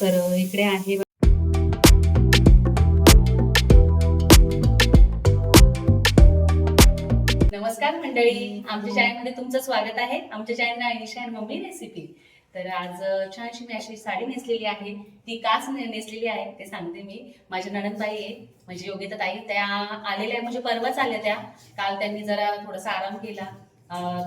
तर इकडे आहे नमस्कार मंडळी. आमच्या चॅनलमध्ये तुमचं स्वागत आहे. आमच्या चॅनल आहे अँड मम्मी रेसिपी तर आज छानशी मी अशी साडी नेसलेली आहे. ती काच नेसलेली आहे ते सांगते मी. माझ्या नणंदबाई आहे. म्हणजे योगिता ताई त्या आलेल्या आहे म्हणजे परवाच आल्या त्या. काल त्यांनी जरा थोडासा आराम केला.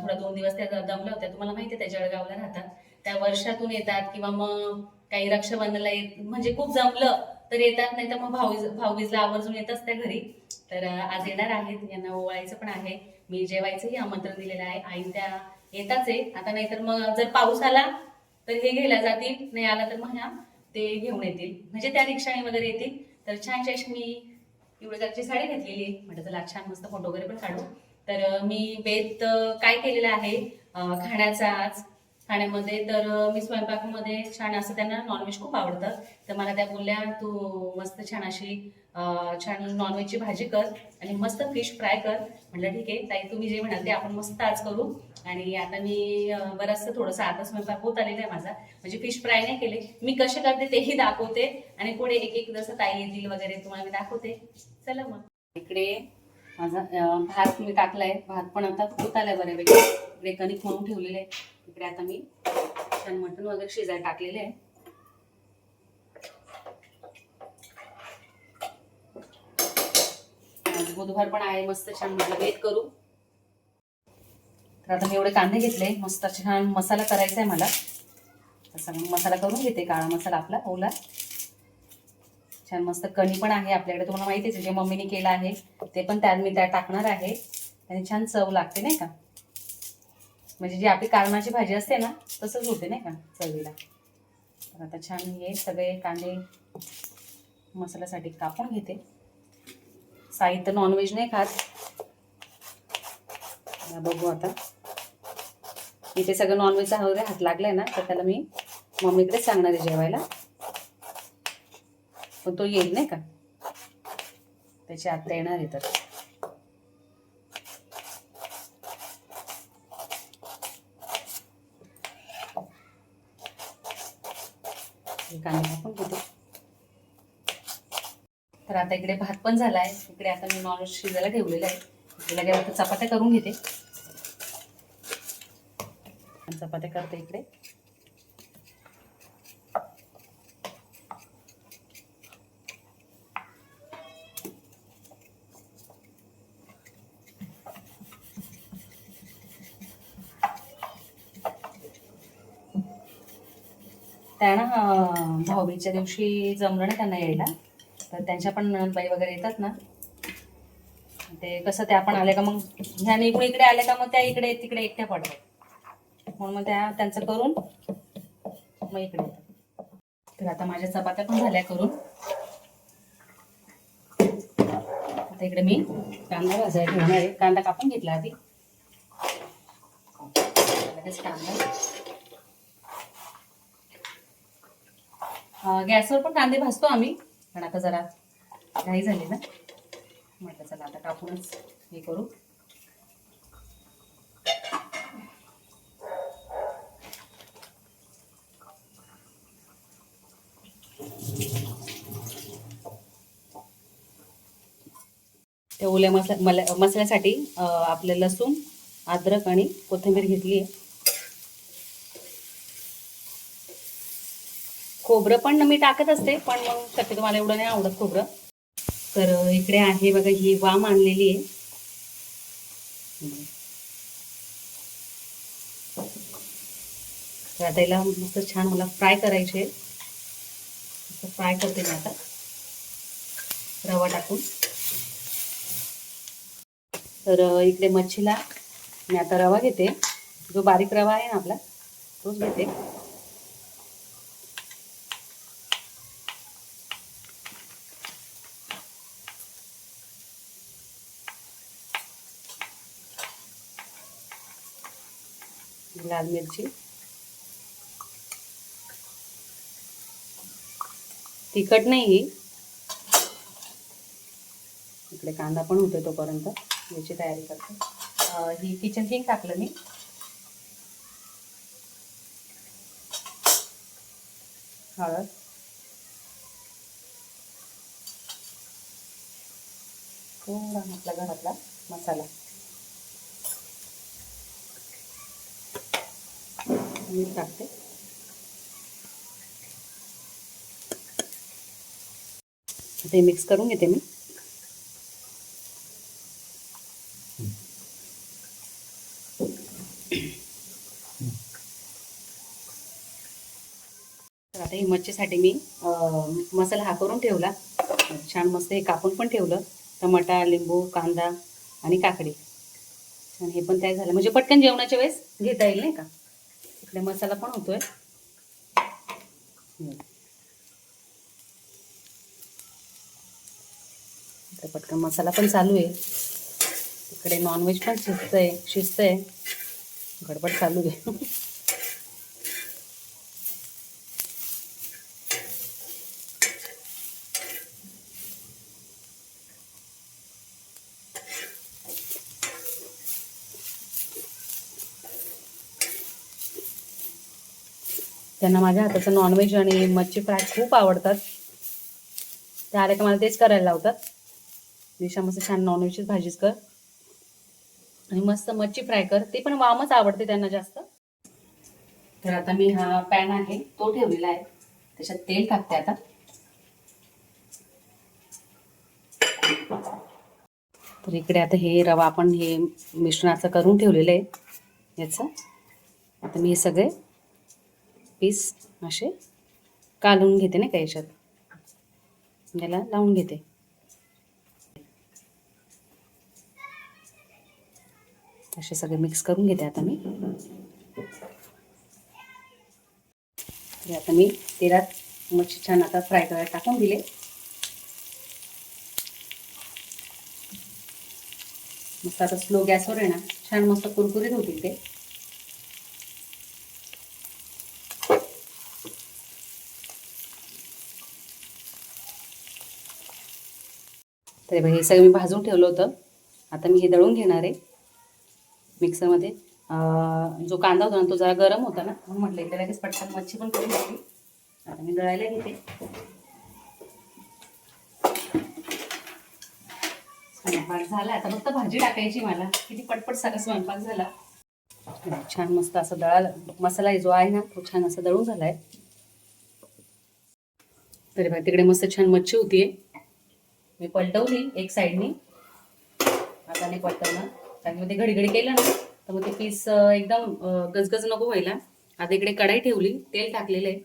थोडा दोन दिवस त्या दमल्या होत्या. तुम्हाला माहिती आहे त्या जळगावला राहतात. त्या वर्षातून येतात किंवा मग काही रक्षाबंधनला येत म्हणजे खूप जमलं तर येतात नाही तर मग भाऊज भाऊबीजला आवर्जून येत असते घरी. तर आज येणार आहेत. यांना ओवाळायचं पण आहे. मी जेवायचंही आमंत्रण दिलेलं आहे. आई त्या येताच आहे. आता नाहीतर मग जर पाऊस आला तर हे घ्यायला जातील. नाही आला तर मग ह्या ते घेऊन येतील. म्हणजे त्या रिक्षाने वगैरे येतील. तर छान छान मी पिवळ्याची साडी घेतलेली आहे. म्हटलं चला छान मस्त फोटो वगैरे पण काढू. तर मी बेत काय केलेलं आहे? खाण्याचा आज खाण्यामध्ये. तर मी स्वयंपाकामध्ये छान असं त्यांना नॉनव्हेज खूप आवडतं. तर मला त्या बोलल्या तू मस्त छान अशी छान नॉनव्हेजची भाजी कर आणि मस्त फिश फ्राय कर. म्हटलं ठीक आहे ताई तुम्ही जे म्हणाल ते आपण मस्त आज करू. आणि आता मी अ, बरंचसं थोडंसं आता स्वयंपाक होत आलेला आहे माझा. म्हणजे फिश फ्राय नाही केले. मी कसे करते तेही दाखवते आणि पुढे एक एक जसं ताई येतील वगैरे तुम्हाला मी दाखवते. चला मग. इकडे माझा भात मी टाकलाय. भात पण आता होत आलाय बऱ्यापैकी. इकडे कणिक म्हणून ठेवलेले आहे. इकडे आता मी छान मटण वगैरे शिजायला टाकलेले आहे. बुधवार पण आहे मस्त छान वेट करू. तर आता मी एवढे कांदे घेतले मस्त छान मसाला करायचा आहे मला. तसा मग मसाला करून घेते काळा मसाला आपला ओला. छान मस्त कणी पण आहे आपल्याकडे तुम्हाला माहितीच जे मम्मीने केलं आहे ते पण त्यात मी त्यात टाकणार आहे. आणि छान चव लागते नाही का? म्हणजे जी आपली कारणाची भाजी असते ना तसंच होते नाही का चवीला. तर आता छान हे सगळे कांदे मसाल्यासाठी कापून घेते. साहित्य नॉनव्हेज नाही खात. बघू आता. इथे सगळं नॉनव्हेजचा वगैरे हात लागलाय ना तर त्याला मी मम्मीकडेच सांगणार आहे जेवायला. पण तो येईल नाही का? त्याची आत्ता येणार आहे तर. कांदा टाकून घेते. तर आता इकडे भात पण झालाय. इकडे आता मी नॉनव्हेज शिजायला ठेवलेलं आहे. इकडे लगेच आता चपात्या करून घेते. चपात्या करते इकडे त्या ना अं, भाऊबीजच्या दिवशी जमलं ना त्यांना यायला. तर त्यांच्या पण बाई वगैरे येतात ना. ते कसं त्या पण आले का मग ह्या निघून इकडे आले का मग त्या इकडे तिकडे एकट्या पडतात. म्हणून मग त्या त्यांचं करून मग इकडे तर आता माझ्या चपात्या पण झाल्या करून. आता इकडे मी कांदा भाजायला ठेवणार आहे. कांदा कापून घेतला आधी. लगेच कांदा. गॅसवर पण कांदे भाजतो आम्ही पण आता जरा घाई झाली ना. म्हटलं चला आता कापूनच हे करू. त्या ओल्या मसा मला मसाल्यासाठी आपलं लसूण अद्रक आणि कोथिंबीर घेतली आहे. खोबरं पण मी टाकत असते पण मग शक्यतो मला एवढं नाही आवडत खोबरं. तर इकडे आहे बघा ही वाम आणलेली आहे. तर आता याला मस्त छान मला फ्राय करायचे फ्राय करते मी आता. रवा टाकून. तर इकडे मच्छीला मी आता रवा घेते. जो बारीक रवा आहे ना आपला तोच घेते. लाल मिरची. तिखट नाही ही इकडे कांदा पण होतो तोपर्यंत याची तयारी करते. ही किचन किंग टाकलं मी. हळद. थोडा आपला घरातला मसाला. मीठ टाकते. ते मिक्स करून घेते मी. तर आता ही मच्छीसाठी मी मसाला हा करून ठेवला. छान मस्त हे कापून पण ठेवलं. टमाटा लिंबू कांदा आणि काकडी. छान हे पण तयार झालं. म्हणजे पटकन जेवणाच्या वेळेस घेता येईल नाही का? इकडे मसाला पण होतोय. इकडे पटकन मसाला पण चालू आहे. इकडे नॉनव्हेज पण शिजतंय शिजतंय. गडबड चालू आहे. त्यांना माझ्या हाताचं नॉनव्हेज आणि मच्छी फ्राय खूप आवडतात. ते आले का मला तेच करायला लावतात. दिशा मस्त छान नॉनव्हेजचीच भाजीच कर. आणि मस्त मच्छी फ्राय कर. ते पण वामच आवडते त्यांना जास्त. तर आता मी हा पॅन आहे तो ठेवलेला आहे. त्याच्यात तेल टाकते आता. तर इकडे आता हे रवा आपण हे मिश्रणाचं करून ठेवलेलं आहे. याचं. आता मी हे सगळे पीस असे कालून घेते नाही का याच्यात? याला लावून घेते. असे सगळे मिक्स करून घेते आता मी. आता मी तेलात मच्छी छान आता फ्राय करायला टाकून दिले. मस्त आता स्लो गॅसवर आहे ना छान मस्त कुरकुरीत होतील ते. तर हे बघा, हे सगळं मी भाजून ठेवलं होतं. आता मी हे दळून घेणार आहे. मिक्सरमध्ये. जो कांदा होता ना तो जरा गरम होता ना म्हणून म्हटलं इथे लगेच पटकन मच्छी पण करून घेतली आता मी दळायला घेते. स्वयंपाक झाला. आता फक्त भाजी टाकायची मला. किती पटपट सगळा स्वयंपाक झाला. छान मस्त असं दळाला मसाला जो आहे ना तो छान असा दळून झालाय. तरी बघा तिकडे मस्त छान मच्छी होतीये. मी पलटवली एक साईडनी. हाताने पलटवलं कारण मग ते घडी घडी केलं ना तर मग ते पीस एकदम गजगज नको व्हायला. आता इकडे कढाई ठेवली तेल टाकलेलं. आहे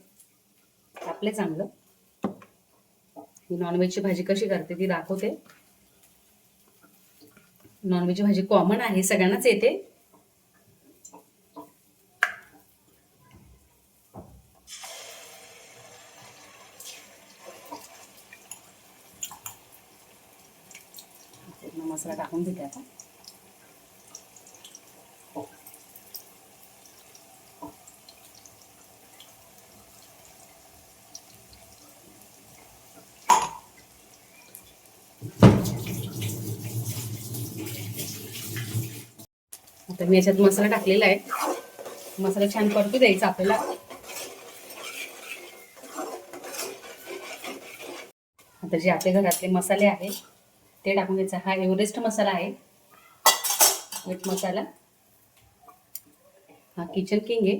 तापले चांगलं. ही नॉनव्हेजची भाजी कशी करते ती दाखवते. नॉनव्हेजची भाजी कॉमन आहे सगळ्यांनाच येते पूर्ण मसाला टाकून घेते आता. हो. आता मी याच्यात मसाला टाकलेला आहे. मसाला छान परतू द्यायचा आपल्याला. आता जे आपल्या घरातले मसाले आहेत ते टाकून घ्यायचं. हा एव्हरेस्ट मसाला आहे. मीठ मसाला. हा किचन किंग आहे.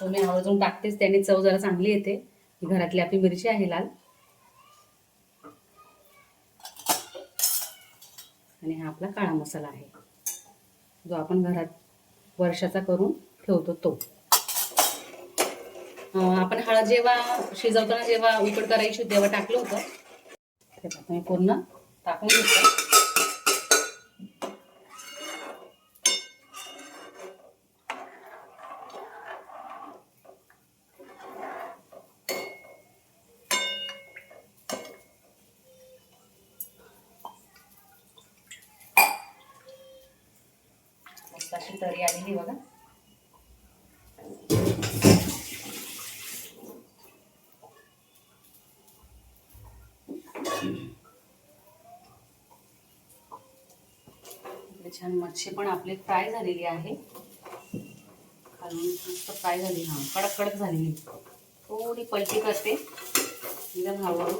तो मी आवर्जून टाकतेच. त्याने चव जरा चांगली येते. घरातली आपली मिरची आहे लाल. आणि हा आपला काळा मसाला आहे. जो आपण घरात वर्षाचा करून ठेवतो तो. आपण हळद जेव्हा शिजवताना जेव्हा उकड करायची तेव्हा टाकलं होतं. ते पूर्ण टाकून घेतो. इकडे छान मच्छी पण आपली फ्राय झालेली आहे. खालून मस्त फ्राय झाली हां कडक झालेली थोडी पलटी करते एकदम हळूहळू.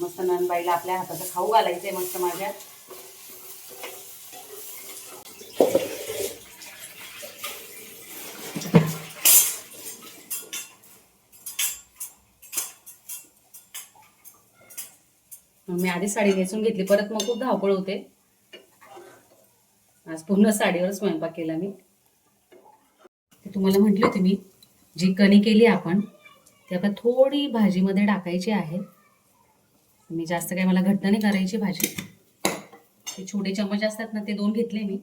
मस्त ननबाईला आपल्या हाताचं खाऊ घालायचं आहे मस्त माझ्या. आधी साडी नेसून घेतली. परत मग खूप धावपळ होते. आज पूर्ण साडीवर स्वयंपाक केला मी. तुम्हाला म्हटले होते मी जी कणी केली आपण ती आता थोडी भाजीमध्ये टाकायची आहे. मी जास्त काय मला घट्ट नाही करायची भाजी. ते छोटे चमच असतात ना ते दोन घेतले मी.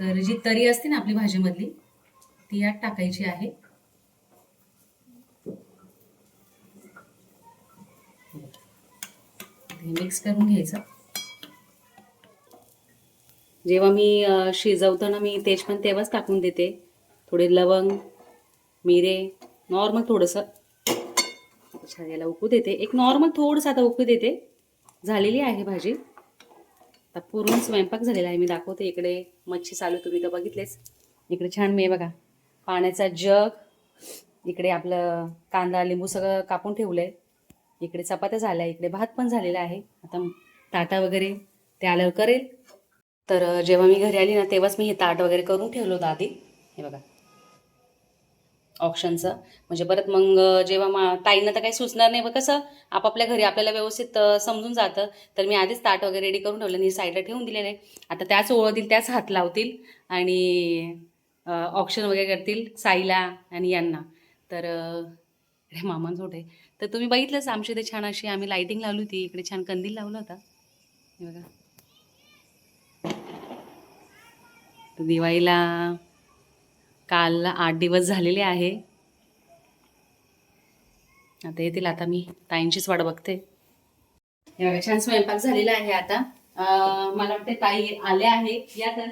तर जी तरी असते ना आपली भाजीमधली ती यात टाकायची आहे. हे मिक्स करून घ्यायचं. जेव्हा मी शिजवताना मी तेज पण तेव्हाच टाकून देते. थोडे लवंग मिरे नॉर्मल थोडंसं. अच्छा याला उकू देते. एक नॉर्मल थोडंसं आता उकू देते. झालेली आहे भाजी. आता पूर्ण स्वयंपाक झालेला आहे. मी दाखवते इकडे. मच्छी चालू तुम्ही तर बघितलेच. इकडे छान मी बघा. पाण्याचा जग. इकडे आपलं कांदा लिंबू सगळं कापून ठेवलं आहे इकडे चपात्या झाल्या इकडे भात पण झालेला आहे. आता ताटा वगैरे ते आल्यावर करेल. तर जेव्हा मी घरी आली ना तेव्हाच मी हे ताट वगैरे करून ठेवलं होतं आधी. हे बघा. ऑप्शनचं म्हणजे परत मग जेव्हा मा ताईंना तर काही सुचणार नाही बघ कसं आपापल्या घरी आपल्याला व्यवस्थित समजून जातं. तर मी आधीच ताट वगैरे रेडी करून ठेवलं आणि साईडला ठेवून दिलेलं आहे. आता त्याच ओळखतील त्याच हात लावतील आणि ऑप्शन वगैरे करतील साईला आणि यांना. तर अरे इकडे मामा झोटे तर तुम्ही बघितलंच आमच्या इथे छान अशी आम्ही लाईटिंग लावली होती. इकडे छान कंदील लावला होता. हे बघा. तर दिवाळीला काल आठ दिवस झालेले आहे. आता येतील. आता मी ताईंचीच वाट बघते. छान स्वयंपाक झालेला आहे आता. मला वाटते ताई आले आहे या तर.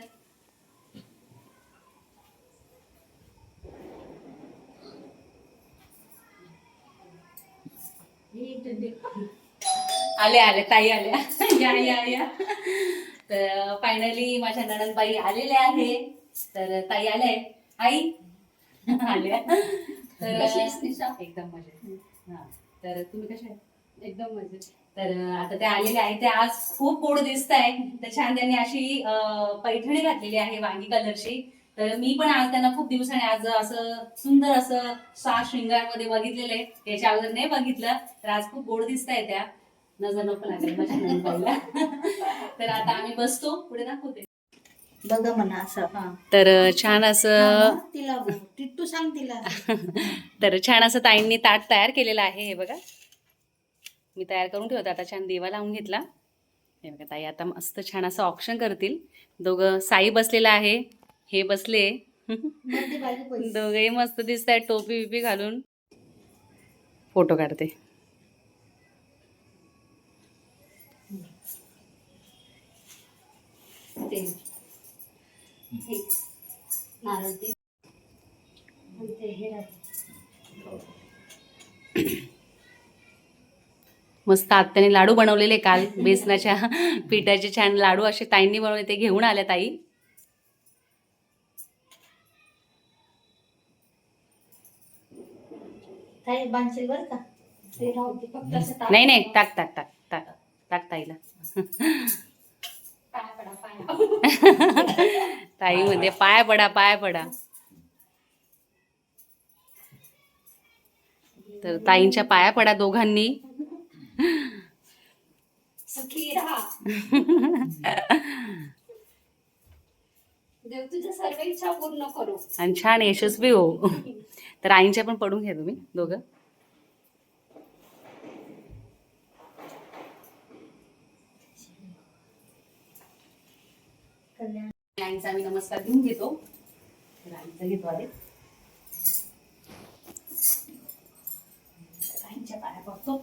आले आले ताई आल्या. या या या. तर फायनली माझ्या नणंदबाई आलेल्या आहे. तर ताई आल्या आई? आल्या. तर? एकदम मजेत. हा. तर तुम्ही कशा आहे एकदम मजेत. तर आता ते आलेले आहे ते आज खूप गोड दिसत आहे तर छान त्यांनी अशी पैठणी घातलेली आहे वांगी कलरची. तर मी पण आज त्यांना खूप दिवसाने आज असं सुंदर असं सा शृंगारमध्ये बघितलेलं आहे. त्याच्या अगोदर नाही बघितलं तर आज खूप गोड दिसत आहे त्या. नजर नको लागेल माझ्या. तर आता आम्ही बसतो. पुढे दाखवते. बघा म्हणा असं. हा. तर छान असं तिला तू सांग तिला. तर छान असं ताईंनी ताट तयार केलेलं आहे हे बघा. मी तयार करून ठेवते. आता छान देवा लावून घेतला. हे बघा ताई आता मस्त छान असं ऑप्शन करतील. दोघं साई बसलेला आहे. हे बसले. दोघेही मस्त दिसत आहेत टोपी बिपी घालून. फोटो काढते. मस्त आत्याने लाडू बनवलेले काल बेसनाच्या पिठाचे छान लाडू असे ताईंनी बनवले ते घेऊन आल्या ताई. ताई बांधशील बरं का? ते राहू दे फक्त असं टाक. नाही नाही टाक टाक टाक टाक टाक ताईला. पाया पडा पाया ताई मध्ये पाय पडा पाय पडा. तर ताईंच्या पाया पडा दोघांनी. सुखी राहा. देव तुझ्या सर्व इच्छा पूर्ण करू. आणि छान यशस्वी हो. तर आईंच्या पण पडून घ्या तुम्ही दोघं. आईंचा आम्ही नमस्कार घेऊन घेतो. तर आईंचा घेतो आले आईंच्या पाया पडतो.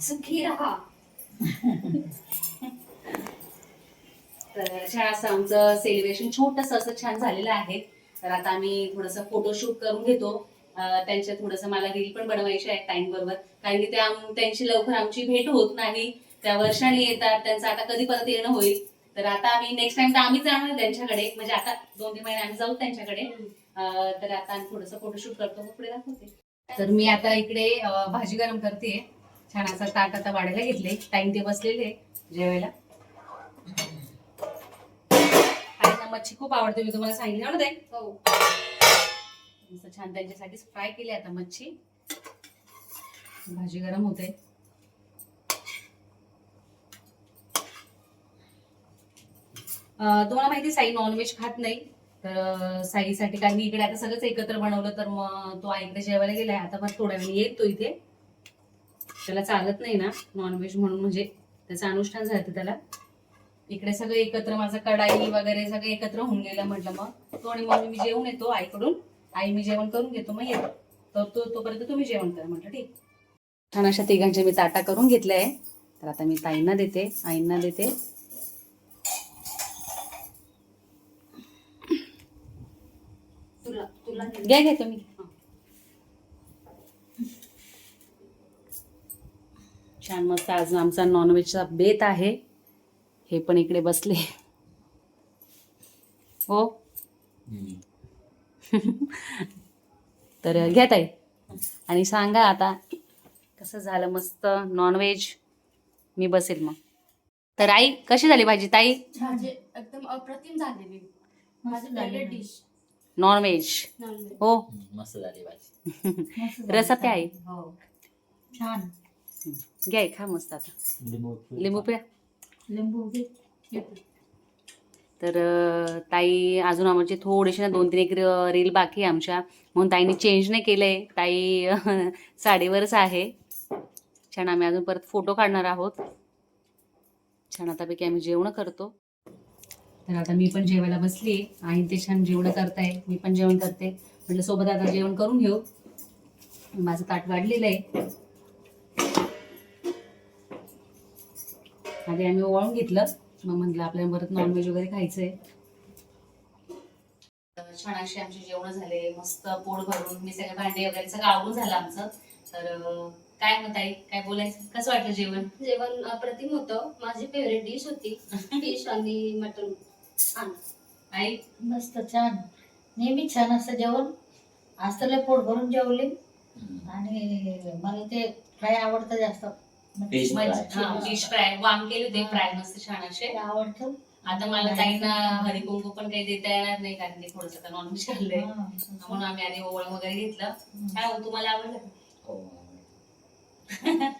सुखी राहा. तर छान असं आमचं सेलिब्रेशन छोटस असं छान झालेलं आहे. तर आता आम्ही थोडस फोटोशूट करून घेतो. त्यांच्या थोडंसं मला रील पण बनवायची आहे टाइम बरोबर. कारण की त्यांची लवकर आमची भेट होत नाही. त्या वर्षाने येतात त्यांचं आता कधी परत येणं होईल. तर आता आम्ही नेक्स्ट टाइम तर आम्हीच जाणार त्यांच्याकडे. म्हणजे आता दोन तीन महिने आम्ही जाऊ त्यांच्याकडे. तर आता आम्ही थोडंसं फोटोशूट करतो. मग पुढे दाखवते. तर मी आता इकडे भाजी गरम करते. छान असा ताट आता वाढायला घेतले टाइम ते बसलेले जेवायला. मच्छी खूप आवडते मी तुम्हाला सांगितलं ना ताई हो. छान त्यांच्यासाठी फ्राय केली आता मच्छी. भाजी गरम होते. तुम्हाला माहिती साई नॉनव्हेज खात नाही. तर साईसाठी कारण मी इकडे आता सगळंच एकत्र बनवलं तर मग तो आईकडे जेवायला गेलाय. आता मग थोड्या वेळ येईल तो इथे. त्याला चालत नाही ना नॉनव्हेज म्हणून म्हणजे त्याचं अनुष्ठान झालं त्याला. इकडे सगळं एकत्र माझं कढाई वगैरे सगळं एकत्र होऊन गेलं म्हटलं मग. तो आणि मग मी जेवून येतो आईकडून. आई मी जेवण करून घेतो मग येतो तर तो तोपर्यंत तुम्ही जेवण करा म्हटलं ठीक. छान अशा तिघांचे मी ताटा करून घेतले आहे. तर आता मी ताईंना देते आईंना देते. तुला तुला घ्या घ्या तुम्ही. छान मस्त आज आमचा नॉनव्हेजचा बेत आहे. हे पण इकडे बसले. हो? तर घ्या ताई. आणि सांगा आता कसं झालं मस्त नॉनव्हेज मी बसेल मग. तर आई कशी झाली भाजी ताई? भाजी एकदम अप्रतिम झालेली डिश नॉनव्हेज हो? मस्त झाली भाजी. रसा प्या आई हो. छान. घ्या आई, खा मस्त आता. लिंबू लिंबू प्या लिंबू घेते. तर ताई अजून आमचे थोडेसे ना दोन तीन एक रील बाकी आमच्या. म्हणून ताईने चेंज नाही केलंय ताई साडीवरच आहे. छान आम्ही अजून परत फोटो काढणार आहोत. छान आतापैकी आम्ही जेवण करतो. तर आता मी पण जेवायला बसली आणि ते छान जेवण करताय. मी पण जेवण करते. म्हटलं सोबत आता जेवण करून घेऊ. माझं ताट वाढलेलं आहे. आधी आम्ही ओवाळून घेतलं. मग म्हटलं आपल्याला परत नॉनव्हेज वगैरे खायचंय. छान असे आमचे जेवण झाले. मस्त पोट भरून मी सगळे भांडे वगैरे सगळं आवडून झालं आमचं. तर काय म्हणत आई काय बोलायचं? कसं वाटलं जेवण? जेवण अप्रतिम होतं. माझी फेवरेट डिश होती. फिश आणि मटन छान. आई? मस्त छान. नेहमी छान असतं जेवण. आज तर लय पोट भरून जेवले. आणि मला ते फ्राय आवडतं जास्त. Fish fry. फिश फ्राय वाम केले होते फ्राय मस्त छान असे. ते आवडतं. आता मला ताईंना हरिकुंकू पण काही देता येणार नाही कारण की थोडस नॉनव्हेज खाल्लंय. म्हणून आम्ही आधी ओवळ वगैरे घेतलं. काय हो, तुम्हाला आवडलं? हो.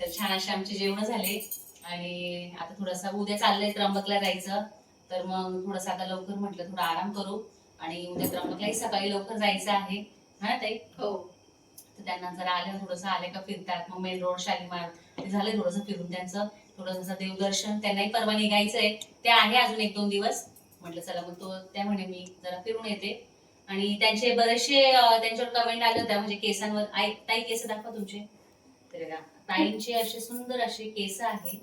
तर छान असे आमचे जेवण झाले. आणि आता थोडासा उद्या चाललंय त्र्यंबकला जायचं. तर मग थोडंसं आता लवकर म्हटलं थोडा आराम करू. आणि उद्या त्र्यंबकलाही सकाळी लवकर जायचं आहे. हा ताई? हो. तर त्यांना जरा आल्या थोडंसं आले का फिरतात. मग मेन रोड शालीमार ते झालं थोडंसं फिरून त्यांचं. थोडंसं देवदर्शन. त्यांनाही परवा निघायचंय. ते आहे अजून एक दोन दिवस. म्हटलं चला मग तो त्या म्हणे मी जरा फिरून येते. आणि त्यांचे बरेचसे त्यांच्यावर कमेंट आले होत्या म्हणजे केसांवर आई ताई केस दाखवा तुमचे. तर ताईंचे असे सुंदर असे केस आहे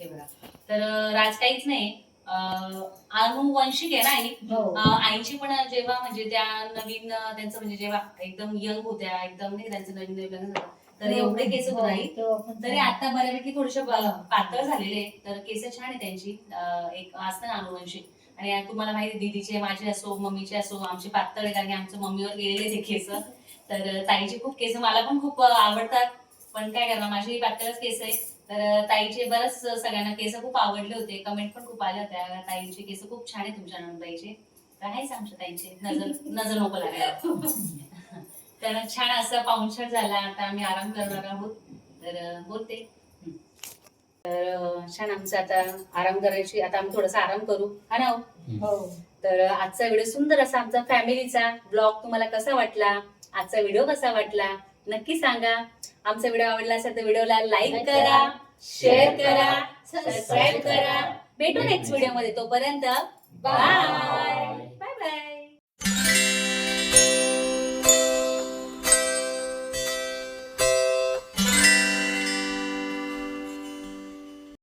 हे बघा. तर राज काहीच नाही अनुवंशिक आहे ना आई. हो. अं, आईची पण जेव्हा म्हणजे त्या नवीन अं, त्यांचं म्हणजे जेव्हा एकदम यंग होत्या एकदम नाही त्यांचं नवीन नवीन लग्न झालं तर एवढे केस होते आई. हो, तरी आता बऱ्यापैकी थोडेसे पातळ झालेले तर केस छान आहे त्यांची. अं, एक असतं ना अनुवंशिक आणि तुम्हाला माहिती आहे, दीदीचे माझे असो मम्मीचे असो आमचे पातळ आहे कारण की आमच्या मम्मीवर गेलेले ते केस. तर ताईचे खूप केस मला पण खूप आवडतात. पण काय करणार माझेही पातळच केस आहे तर ताईचे बरंच सगळ्यांना केस खूप आवडले होते. कमेंट पण खूप आल्या होत्या. ताईंचे केस खूप छान आहे तुमच्या नंदाईचे. तर आहेच आमच्या ताईंचे. नजर नजर नको लागायला. तर छान असा पाहुणचार झाला. आता आम्ही आराम करणार आहोत. तर बोलते. तर छान आमचं आता आराम करायची आता आम्ही थोडासा आराम करू. हा ना हो? हो. तर आजचा व्हिडिओ सुंदर असा आमचा फॅमिलीचा ब्लॉग तुम्हाला कसा वाटला? आजचा व्हिडिओ कसा वाटला? नक्की सांगा. आमचा व्हिडिओ आवडला असेल तर व्हिडिओला लाईक करा शेअर करा सबस्क्राईब करा. भेटू नेक्स्ट व्हिडिओमध्ये तोपर्यंत बाय Bye.